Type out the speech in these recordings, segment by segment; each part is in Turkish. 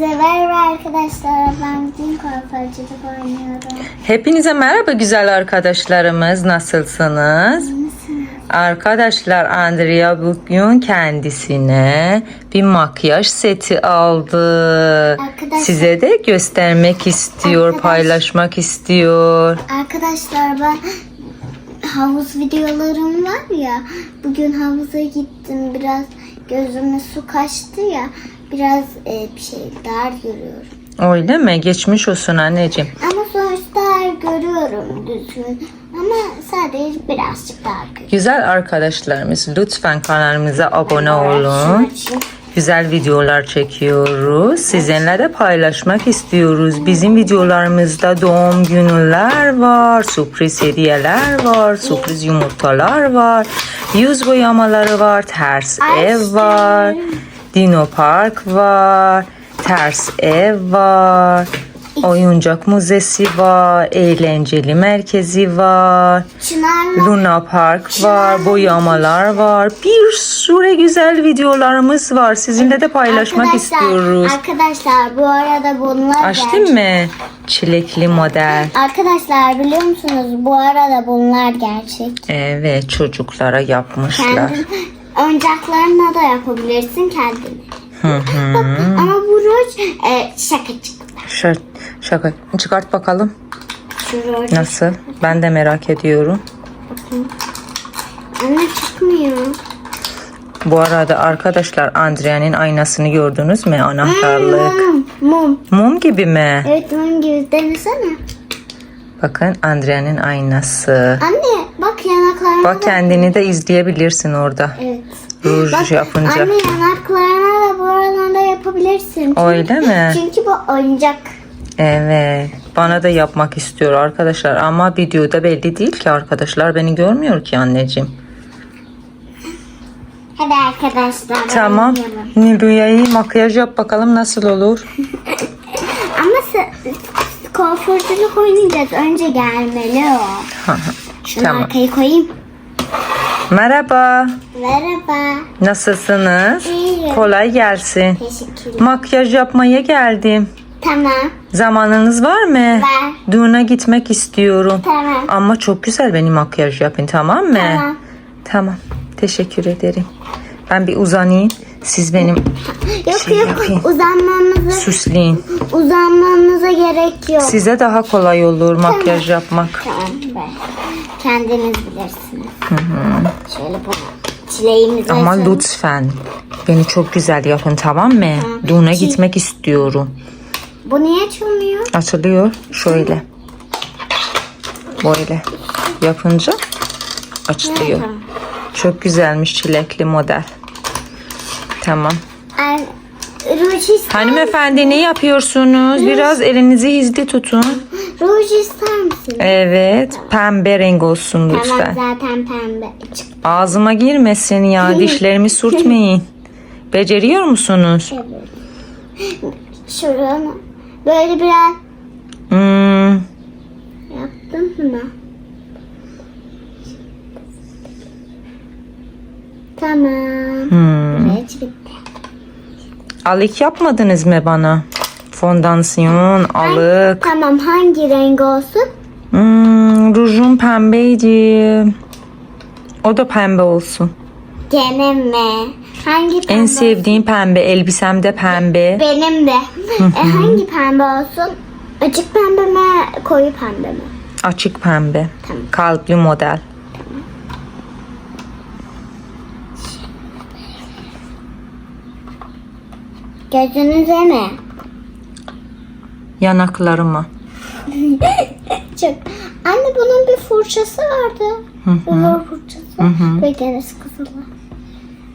Hepinize merhaba arkadaşlar. Ben bugün kuaförcülük oynuyorum. Hepinize merhaba güzel arkadaşlarımız. Nasılsınız? Arkadaşlar Andrea bugün kendisine bir makyaj seti aldı. Arkadaşlar- Size de göstermek istiyor, Arkadaş- paylaşmak istiyor. Arkadaşlar ben havuz videolarım var ya. Bugün havuza gittim. Biraz gözüme su kaçtı ya. Biraz e, bir şey dar görüyorum. Öyle mi? Geçmiş olsun anneciğim. Ama sonuçta görüyorum düzgün. Ama sadece birazcık daha görüyorum. Güzel arkadaşlarımız lütfen kanalımıza abone olun. Güzel videolar çekiyoruz. Sizinle de paylaşmak istiyoruz. Bizim videolarımızda doğum günler var, sürpriz hediyeler var, sürpriz yumurtalar var, yüz boyamaları var, ters ev var, Dino Park var, ters ev var, oyuncak müzesi var, eğlenceli merkezi var. Luna Park var, boyamalar var. Bir sürü güzel videolarımız var. Sizinle de paylaşmak Arkadaşlar- istiyoruz. Arkadaşlar bu arada bunlar Açtın mı? Çilekli model. Arkadaşlar biliyor musunuz bu arada bunlar gerçek. Evet çocuklara yapmışlar. Kendin oyuncaklarına da yapabilirsin kendini. Hı hı. Bak, ama bu ruj e, şakacık. Şöyle, şaka. Çıkart bakalım. Şu ruj. Nasıl? Ben de merak ediyorum. Anne çıkmıyor. Bu arada arkadaşlar Andrea'nın aynasını gördünüz mü? Anahtarlık. Mum. Mum. Mum gibi mi? Evet mum gibi denesene. Bakın Andrea'nın aynası. Anne bak yanaklarına Bak da- kendini de izleyebilirsin orada. Evet. Ruj Bak, yapınca. Anne yanaklarına da bu arada yapabilirsin. Çünkü- Öyle mi? Çünkü bu oyuncak. Evet. Bana da yapmak istiyor arkadaşlar ama videoda belli değil ki arkadaşlar beni görmüyor ki anneciğim. Hadi arkadaşlar. Tamam. Nilo'ya makyaj yap bakalım nasıl olur. Ama kuaförcülük oynayacağız. Önce gelmeli o. Şunu Tamam. arkaya koyayım. Merhaba. Merhaba. Nasılsınız? İyiyim. Kolay gelsin. Teşekkürler. Makyaj yapmaya geldim. Tamam. Zamanınız var mı? Var. Düğüne gitmek istiyorum. Tamam. Ama çok güzel beni makyaj yapın tamam mı? Tamam. Tamam. Teşekkür ederim. Ben bir uzanayım. Siz benim Yok Şey yok yapayım. uzanmanıza süsleyin. uzanmanıza gerek yok. Size daha kolay olur makyaj yapmak. Tamam ben. Kendiniz bilirsiniz. Şöyle bu çileğimizi Ama açalım. lütfen beni çok güzel yapın tamam mı? Düğüne gitmek istiyorum. Bu niye açılmıyor? Açılıyor şöyle. Böyle yapınca açılıyor. Tamam. Çok güzelmiş çilekli model. Tamam. Ay, ruj ister, Hanımefendi ne yapıyorsunuz? Biraz elinizi hızlı tutun. Ruj ister misin? Evet, pembe renk olsun Tamam lütfen. zaten pembe. Çık. Ağzıma girmesin ya, dişlerimi sürtmeyin. Beceriyor musunuz? Şuranı böyle biraz Hmm, yaptım mı? Tamam. hmm. Evet bitti. Alık yapmadınız mı bana? Fondansiyon, alık. Tamam hangi renk olsun? Hmm, rujum pembeydi. O da pembe olsun. Gene mi? Hangi pembe? En sevdiğim pembe, elbisem de pembe. Benim de. e, hangi pembe olsun? Açık pembe mi? Koyu pembe mi? Açık pembe. Tamam. Kalpli model. Gözünüze mi? Yanaklarıma. Çok. Anne bunun bir fırçası vardı. Zor fırçası. Ve deniz kızılı.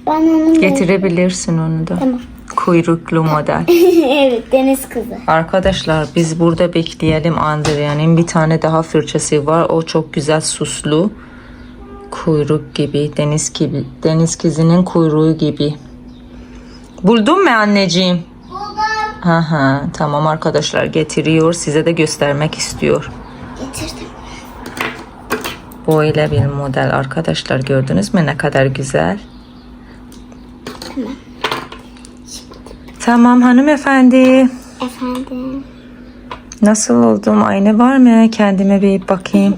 Ben onu Getirebilirsin onu da. Tamam. Kuyruklu model. evet deniz kızı. Arkadaşlar biz burada bekleyelim Andrea'nın bir tane daha fırçası var. O çok güzel suslu. Kuyruk gibi, deniz gibi, deniz kızının kuyruğu gibi. Buldun mu anneciğim? Aha, tamam arkadaşlar getiriyor. Size de göstermek istiyor. Getirdim. Böyle bir model arkadaşlar gördünüz mü ne kadar güzel. Tamam hanımefendi. Efendim. Nasıl oldum? Ayna var mı? Kendime bir bakayım.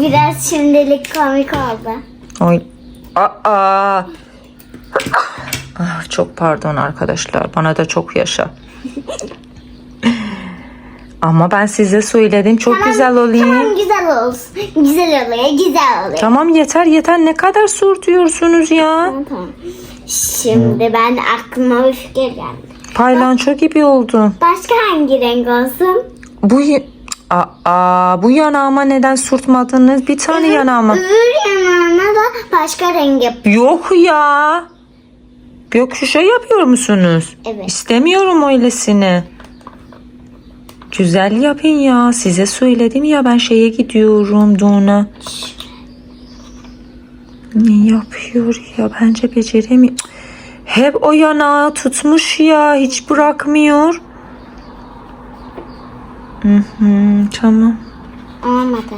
Biraz şimdilik komik oldu. Oy. Aa. Ah, çok pardon arkadaşlar. Bana da çok yaşa. Ama ben size söyledim çok güzel olayım. Tamam güzel olsun. Güzel oluyor, güzel oluyor. Tamam yeter yeter ne kadar sürtüyorsunuz ya. Tamam, tamam. Şimdi ben aklıma bir fikir geldi. Paylanço gibi oldum. Başka hangi renk olsun? Bu Aa, bu yanağıma neden sürtmadınız? Bir tane yanağıma. Öbür yanağına da başka renk yap. Yok ya. Gökkuşağı yapıyor musunuz? Evet. İstemiyorum öylesini. Güzel yapın ya. Size söyledim ya ben şeye gidiyorum Dona. Ne yapıyor ya? Bence beceremiyor. Hep o yanağı tutmuş ya. Hiç bırakmıyor. Hı hı, tamam. Olmadı.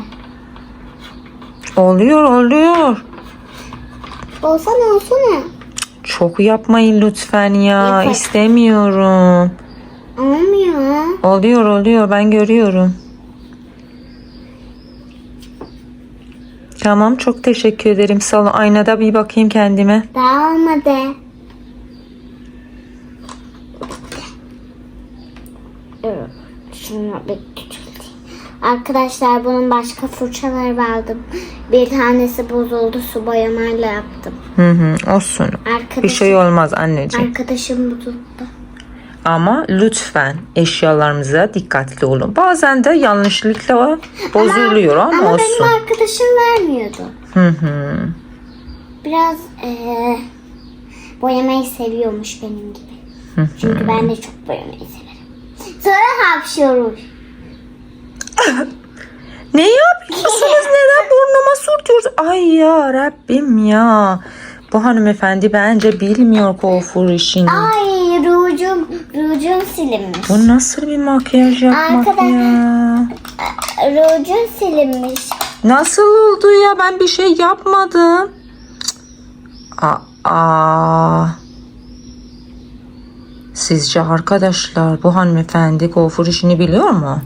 Oluyor oluyor. Olsana olsana. Çok yapmayın lütfen ya. Yapar. İstemiyorum. Olmuyor. Oluyor oluyor ben görüyorum. Tamam çok teşekkür ederim. Sağ olun. Aynada bir bakayım kendime. Daha olmadı. Evet, Şunu bir küçülteyim. Arkadaşlar bunun başka fırçaları vardı. Bir tanesi bozuldu su boyamayla yaptım. Hı hı olsun. Arkadaşım, Bir şey olmaz anneciğim. arkadaşım bozuldu. Ama lütfen eşyalarımıza dikkatli olun. Bazen de yanlışlıkla bozuluyor ama, Ama olsun. benim arkadaşım vermiyordu. Hı hı. Biraz eee, boyamayı seviyormuş benim gibi. Çünkü ben de çok boyamayı severim. Sonra hapşıyormuş. Ne yapıyorsunuz? Neden burnuma sürtüyorsunuz? Ay ya Rabbim ya. Bu hanımefendi bence bilmiyor kuaför işini. Ay rucum, rucum silinmiş. Bu nasıl bir makyaj yapmak Arkadaş- ya? Rucun silinmiş. Nasıl oldu ya? Ben bir şey yapmadım. Aa. Sizce arkadaşlar bu hanımefendi kuaför işini biliyor mu?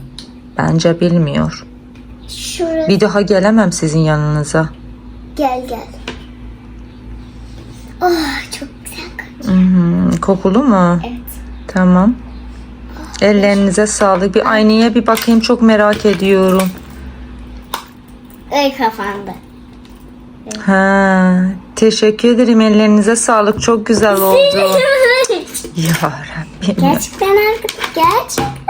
Bence bilmiyor. Şuraya Bir daha gelemem sizin yanınıza. gel gel. Oh çok güzel kokuyor. Mhm, kokulu mu? Evet. Tamam. Ellerinize sağlık. Bir aynaya bir bakayım çok merak ediyorum. Ay kafanda. Ha, teşekkür ederim. Ellerinize sağlık. Çok güzel oldu. ya Rabbim. gerçekten arkadaş. Gerçekten.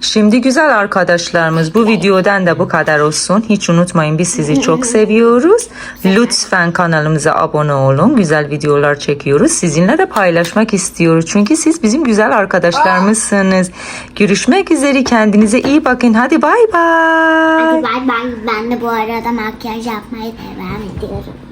Şimdi güzel arkadaşlarımız bu videodan da bu kadar olsun. Hiç unutmayın biz sizi çok seviyoruz. Lütfen kanalımıza abone olun. Güzel videolar çekiyoruz. Sizinle de paylaşmak istiyoruz. Çünkü siz bizim güzel arkadaşlarımızsınız. Görüşmek üzere. Kendinize iyi bakın. Hadi bay bay. Hadi bay bay. Ben de bu arada makyaj yapmaya devam ediyorum.